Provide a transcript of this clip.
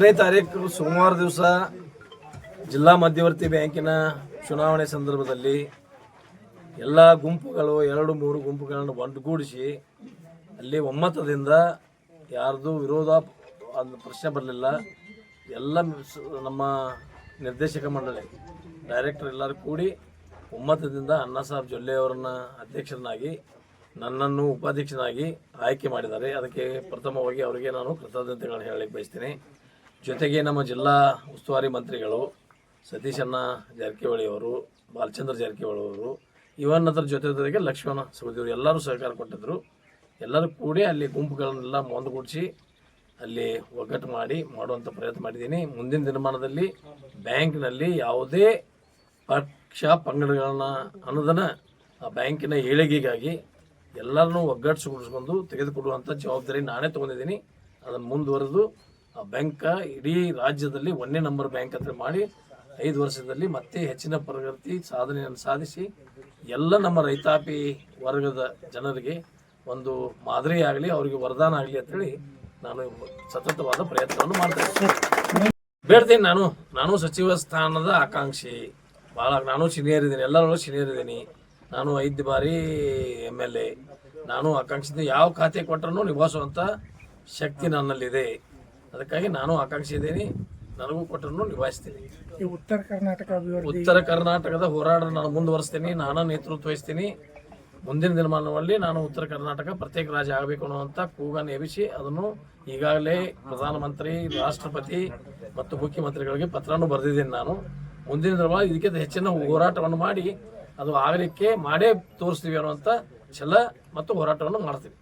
ಹತ್ತನೇ ತಾರೀಕು ಸೋಮವಾರ ದಿವಸ ಜಿಲ್ಲಾ ಮಧ್ಯವರ್ತಿ ಬ್ಯಾಂಕಿನ ಚುನಾವಣೆ ಸಂದರ್ಭದಲ್ಲಿ ಎಲ್ಲ ಗುಂಪುಗಳು, ಎರಡು ಮೂರು ಗುಂಪುಗಳನ್ನು ಒಂದುಗೂಡಿಸಿ ಅಲ್ಲಿ ಒಮ್ಮತದಿಂದ ಯಾರ್ದು ವಿರೋಧ ಅದು ಪ್ರಶ್ನೆ ಬರಲಿಲ್ಲ. ಎಲ್ಲ ನಮ್ಮ ನಿರ್ದೇಶಕ ಮಂಡಳಿ, ಡೈರೆಕ್ಟರ್ ಎಲ್ಲರೂ ಕೂಡಿ ಒಮ್ಮತದಿಂದ ಅಣ್ಣಾ ಸಾಹೇಬ್ ಜೊಲ್ಲೆ ಅವರನ್ನ ಅಧ್ಯಕ್ಷರನ್ನಾಗಿ, ನನ್ನನ್ನು ಉಪಾಧ್ಯಕ್ಷನಾಗಿ ಆಯ್ಕೆ ಮಾಡಿದ್ದಾರೆ. ಅದಕ್ಕೆ ಪ್ರಥಮವಾಗಿ ಅವರಿಗೆ ನಾನು ಕೃತಜ್ಞತೆಗಳನ್ನು ಹೇಳಲಿಕ್ಕೆ ಬಯಸ್ತೀನಿ. ಜೊತೆಗೆ ನಮ್ಮ ಜಿಲ್ಲಾ ಉಸ್ತುವಾರಿ ಮಂತ್ರಿಗಳು ಸತೀಶ್ ಅಣ್ಣ ಜಾರಕಿಹೊಳಿ ಅವರು, ಬಾಲಚಂದ್ರ ಜಾರಕಿಹೊಳಿ ಅವರು, ಇವನ್ ಅದರ ಜೊತೆ ಜೊತೆಗೆ ಲಕ್ಷ್ಮಣ ಸಹೋದರಿ ಎಲ್ಲರೂ ಸಹಕಾರ ಕೊಟ್ಟಿದ್ದರು ಎಲ್ಲರೂ ಕೂಡಿ ಅಲ್ಲಿ ಗುಂಪುಗಳನ್ನೆಲ್ಲ ಮೊಂದುಗೂಡಿಸಿ ಅಲ್ಲಿ ಒಗ್ಗಟ್ಟು ಮಾಡಿ ಮಾಡುವಂಥ ಪ್ರಯತ್ನ ಮಾಡಿದ್ದೀನಿ. ಮುಂದಿನ ದಿನಮಾನದಲ್ಲಿ ಬ್ಯಾಂಕ್ನಲ್ಲಿ ಯಾವುದೇ ಪಕ್ಷ ಪಂಗಡಗಳನ್ನ ಅನ್ನೋದನ್ನು ಆ ಬ್ಯಾಂಕಿನ ಏಳಿಗೆಗಾಗಿ ಎಲ್ಲರನ್ನೂ ಒಗ್ಗಟ್ಟಿಸಿಕೊಂಡು ತೆಗೆದುಕೊಡುವಂಥ ಜವಾಬ್ದಾರಿ ನಾನೇ ತಗೊಂಡಿದ್ದೀನಿ. ಅದನ್ನು ಮುಂದುವರೆದು ಬ್ಯಾಂಕ ಇಡೀ ರಾಜ್ಯದಲ್ಲಿ ಒಂದೇ ನಂಬರ್ ಬ್ಯಾಂಕ್ ಅಂತ ಮಾಡಿ ಐದು ವರ್ಷದಲ್ಲಿ ಮತ್ತೆ ಹೆಚ್ಚಿನ ಪ್ರಗತಿ ಸಾಧನೆಯನ್ನು ಸಾಧಿಸಿ ಎಲ್ಲ ನಮ್ಮ ರೈತಾಪಿ ವರ್ಗದ ಜನರಿಗೆ ಒಂದು ಮಾದರಿ ಅವರಿಗೆ ವರದಾನ ಆಗಲಿ ಅಂತೇಳಿ ನಾನು ಸತತವಾದ ಪ್ರಯತ್ನವನ್ನು ಮಾಡ್ತೇನೆ ಬೇಡ್ತೀನಿ ನಾನು ನಾನು ಸಚಿವ ಸ್ಥಾನದ ಆಕಾಂಕ್ಷಿ. ಭಾಳ ನಾನು ಸೀನಿಯರ್ ಇದ್ದೀನಿ ಎಲ್ಲರೂ ಸೀನಿಯರ್ ಇದ್ದೀನಿ. ನಾನು ಐದು ಬಾರಿ ಎಂ ಎಲ್ ಎ ನಾನು ಆಕಾಂಕ್ಷಿದ್ದೆ ಯಾವ ಖಾತೆ ಕೊಟ್ಟರೂ ನಿಭಾಯಿಸುವಂಥ ಶಕ್ತಿ ನನ್ನಲ್ಲಿದೆ. ಅದಕ್ಕಾಗಿ ನಾನು ಆಕಾಂಕ್ಷಿದ್ದೀನಿ ನನಗೂ ಕೊಟ್ಟರು ನಿಭಾಯಿಸ್ತೀನಿ. ಈ ಉತ್ತರ ಕರ್ನಾಟಕ ಅಭಿವೃದ್ಧಿ ಉತ್ತರ ಕರ್ನಾಟಕದ ಹೋರಾಟ ನಾನು ಮುಂದುವರಿಸ್ತೀನಿ ನಾನು ನೇತೃತ್ವ ವಹಿಸ್ತೀನಿ. ಮುಂದಿನ ದಿನಮಾನದಲ್ಲಿ ನಾನು ಉತ್ತರ ಕರ್ನಾಟಕ ಪ್ರತ್ಯೇಕ ರಾಜ್ಯ ಆಗಬೇಕು ಅನ್ನುವಂಥ ಕೂಗನ್ನು ಎಬ್ಬಿಸಿ ಅದನ್ನು ಈಗಾಗಲೇ ಪ್ರಧಾನಮಂತ್ರಿ ರಾಷ್ಟ್ರಪತಿ ಮತ್ತು ಮುಖ್ಯಮಂತ್ರಿಗಳಿಗೆ ಪತ್ರವನ್ನು ಬರೆದಿದ್ದೀನಿ ನಾನು. ಮುಂದಿನ ದಿನಮಾನ ಇದಕ್ಕಿಂತ ಹೆಚ್ಚಿನ ಹೋರಾಟವನ್ನು ಮಾಡಿ ಅದು ಆಗಲಿಕ್ಕೆ ಮಾಡೇ ತೋರಿಸ್ತೀವಿ ಅನ್ನುವಂಥ ಛಲ ಮತ್ತು ಹೋರಾಟವನ್ನು ಮಾಡ್ತೀವಿ.